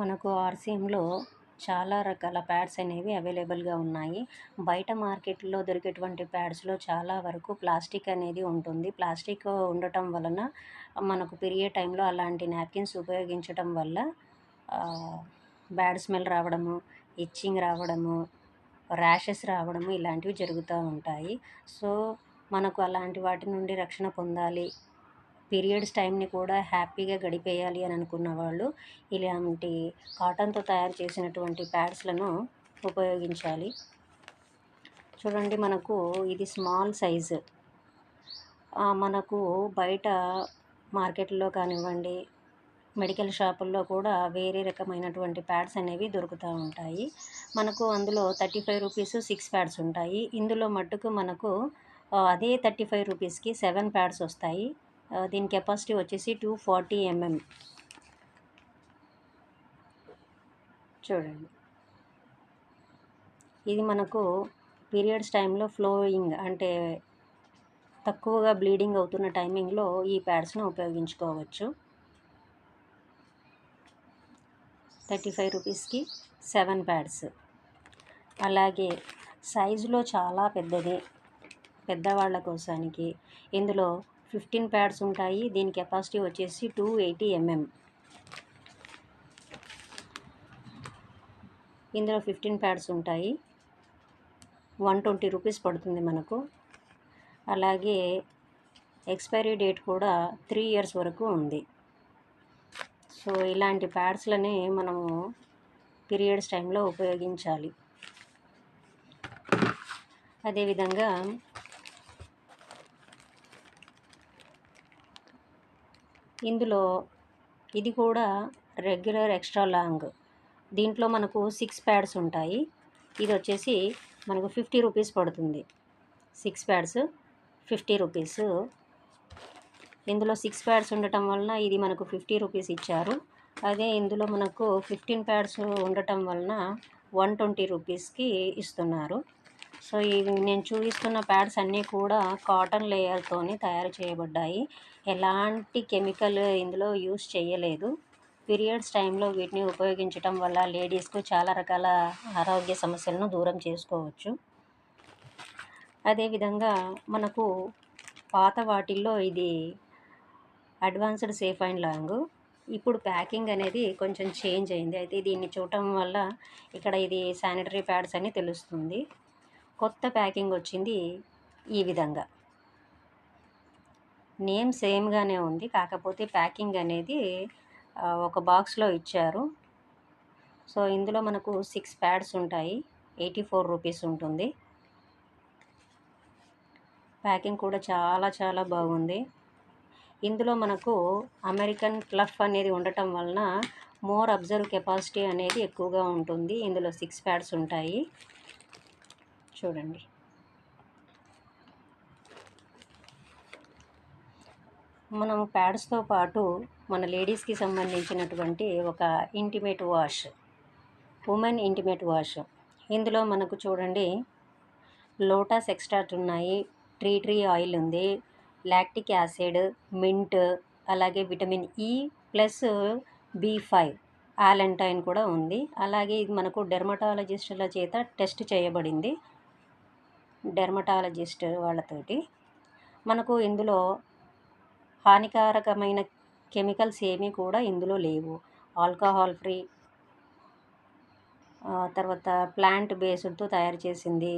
మనకు ఆర్సీఎంలో చాలా రకాల ప్యాడ్స్ అనేవి అవైలబుల్గా ఉన్నాయి. బయట మార్కెట్లో దొరికేటువంటి ప్యాడ్స్లో చాలా వరకు ప్లాస్టిక్ అనేది ఉంటుంది. ప్లాస్టిక్ ఉండటం వలన మనకు పీరియడ్ టైంలో అలాంటి నాప్కిన్స్ ఉపయోగించటం వల్ల బ్యాడ్ స్మెల్ రావడము ఇచ్చింగ్ రావడము ర్యాషెస్ రావడము ఇలాంటివి జరుగుతూ ఉంటాయి. సో మనకు అలాంటి వాటి నుండి రక్షణ పొందాలి పీరియడ్స్ టైంని కూడా హ్యాపీగా గడిపేయాలి అని అనుకున్న వాళ్ళు ఇలాంటి కాటన్తో తయారు చేసినటువంటి ప్యాడ్స్లను ఉపయోగించాలి. చూడండి మనకు ఇది స్మాల్ సైజు. మనకు బయట మార్కెట్లో కానివ్వండి మెడికల్ షాపుల్లో కూడా వేరే రకమైనటువంటి ప్యాడ్స్ అనేవి దొరుకుతూ ఉంటాయి. మనకు అందులో thirty five rupees six pads ఉంటాయి. ఇందులో మట్టుకు మనకు అదే థర్టీ ఫైవ్ రూపీస్కి సెవెన్ ప్యాడ్స్ వస్తాయి. దీని కెపాసిటీ వచ్చేసి టూ ఫార్టీ ఎంఎం. చూడండి. ఇది మనకు పీరియడ్స్ టైంలో ఫ్లోయింగ్ అంటే తక్కువగా బ్లీడింగ్ అవుతున్న టైమింగ్లో ఈ ప్యాడ్స్ను ఉపయోగించుకోవచ్చు. థర్టీ ఫైవ్ రూపీస్కి సెవెన్ ప్యాడ్స్. అలాగే సైజులో చాలా పెద్దది పెద్దవాళ్ళ కోసానికి. ఇందులో ఫిఫ్టీన్ ప్యాడ్స్ ఉంటాయి. దీని కెపాసిటీ వచ్చేసి టూ ఎయిటీ ఎంఎం. ఇందులో ఫిఫ్టీన్ ప్యాడ్స్ ఉంటాయి. వన్ ట్వంటీ రూపీస్ పడుతుంది మనకు. అలాగే ఎక్స్పైరీ డేట్ కూడా త్రీ ఇయర్స్ వరకు ఉంది. సో ఇలాంటి ప్యాడ్స్లని మనము పీరియడ్స్ టైంలో ఉపయోగించాలి. అదేవిధంగా ఇందులో ఇది కూడా రెగ్యులర్ ఎక్స్ట్రా లాంగ్. దీంట్లో మనకు సిక్స్ ప్యాడ్స్ ఉంటాయి. ఇది వచ్చేసి మనకు ఫిఫ్టీ రూపీస్ పడుతుంది. Six pads fifty rupees. ఇందులో సిక్స్ ప్యాడ్స్ ఉండటం వలన ఇది మనకు ఫిఫ్టీ రూపీస్ ఇచ్చారు. అదే ఇందులో మనకు ఫిఫ్టీన్ ప్యాడ్స్ ఉండటం వలన వన్ ట్వంటీ రూపీస్కి ఇస్తున్నారు. సో ఇవి నేను చూపిస్తున్న ప్యాడ్స్ అన్నీ కూడా కాటన్ లేయర్తోని తయారు చేయబడ్డాయి. ఎలాంటి కెమికల్ ఇందులో యూస్ చేయలేదు. పీరియడ్స్ టైంలో వీటిని ఉపయోగించటం వల్ల లేడీస్కు చాలా రకాల ఆరోగ్య సమస్యలను దూరం చేసుకోవచ్చు. అదేవిధంగా మనకు పాత వాటిల్లో ఇది అడ్వాన్స్డ్ సేఫ్ అండ్ లాంగ్. ఇప్పుడు ప్యాకింగ్ అనేది కొంచెం చేంజ్ అయింది. అయితే దీన్ని చూడటం వల్ల ఇక్కడ ఇది శానిటరీ ప్యాడ్స్ అని తెలుస్తుంది. కొత్త ప్యాకింగ్ వచ్చింది ఈ విధంగా. నేమ్ సేమ్గానే ఉంది. కాకపోతే ప్యాకింగ్ అనేది ఒక బాక్స్లో ఇచ్చారు. సో ఇందులో మనకు సిక్స్ ప్యాడ్స్ ఉంటాయి. ఎయిటీ ఫోర్ రూపీస్ ఉంటుంది. ప్యాకింగ్ కూడా చాలా చాలా బాగుంది. ఇందులో మనకు అమెరికన్ ప్లఫ్ అనేది ఉండటం వలన మోర్ అబ్జర్వ్ కెపాసిటీ అనేది ఎక్కువగా ఉంటుంది. ఇందులో సిక్స్ ప్యాడ్స్ ఉంటాయి. చూడండి. మనం ప్యాడ్స్తో పాటు మన లేడీస్కి సంబంధించినటువంటి ఒక intimate wash women intimate wash ఇందులో మనకు చూడండి లోటస్ ఎక్స్ట్రాట్ ఉన్నాయి ట్రీ ట్రీ ఆయిల్ ఉంది లాక్టిక్ యాసిడ్ మింట్ అలాగే vitamin E plus B five allantoin కూడా ఉంది. అలాగే ఇది మనకు డెర్మటాలజిస్టుల చేత టెస్ట్ చేయబడింది. డెర్మటాలజిస్ట్ వాళ్ళతోటి. మనకు ఇందులో హానికారకమైన కెమికల్స్ ఏమీ కూడా ఇందులో లేవు. ఆల్కహాల్ ఫ్రీ తర్వాత ప్లాంట్ బేస్డ్తో తయారు చేసింది.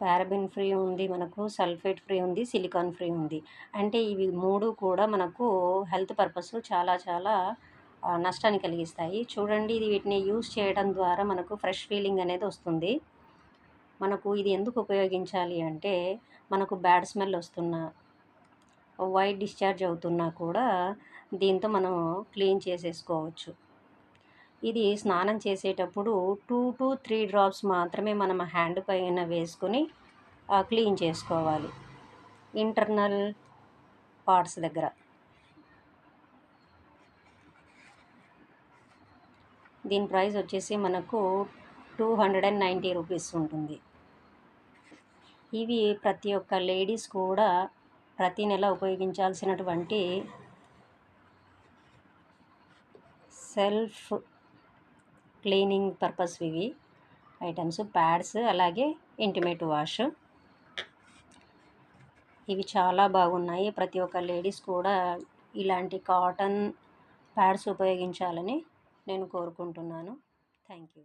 పారబిన్ ఫ్రీ ఉంది మనకు సల్ఫేట్ ఫ్రీ ఉంది సిలికాన్ ఫ్రీ ఉంది. అంటే ఇవి మూడు కూడా మనకు హెల్త్ పర్పస్ చాలా చాలా నష్టాన్ని కలిగిస్తాయి. చూడండి ఇది వీటిని యూస్ చేయడం ద్వారా మనకు ఫ్రెష్ ఫీలింగ్ అనేది వస్తుంది. మనకు ఇది ఎందుకు ఉపయోగించాలి అంటే మనకు బ్యాడ్ స్మెల్ వస్తున్నా వైట్ డిశ్చార్జ్ అవుతున్నా కూడా దీంతో మనం క్లీన్ చేసేసుకోవచ్చు. ఇది స్నానం చేసేటప్పుడు టూ టు త్రీ డ్రాప్స్ మాత్రమే మనం హ్యాండ్ పైన వేసుకొని క్లీన్ చేసుకోవాలి. ఇంటర్నల్ పార్ట్స్ దగ్గర. దీని ప్రైస్ వచ్చేసి మనకు two hundred and ninety rupees ఉంటుంది. ఇవి ప్రతి ఒక్క లేడీస్ కూడా ప్రతి నెల ఉపయోగించాల్సినటువంటి సెల్ఫ్ క్లీనింగ్ పర్పస్ ఇవి. ఐటమ్స్ ప్యాడ్స్ అలాగే ఇంటిమేట్ వాష్. ఇవి చాలా బాగున్నాయి. ప్రతి ఒక్క లేడీస్ కూడా ఇలాంటి కాటన్ ప్యాడ్స్ ఉపయోగించాలని నేను కోరుకుంటున్నాను. Thank you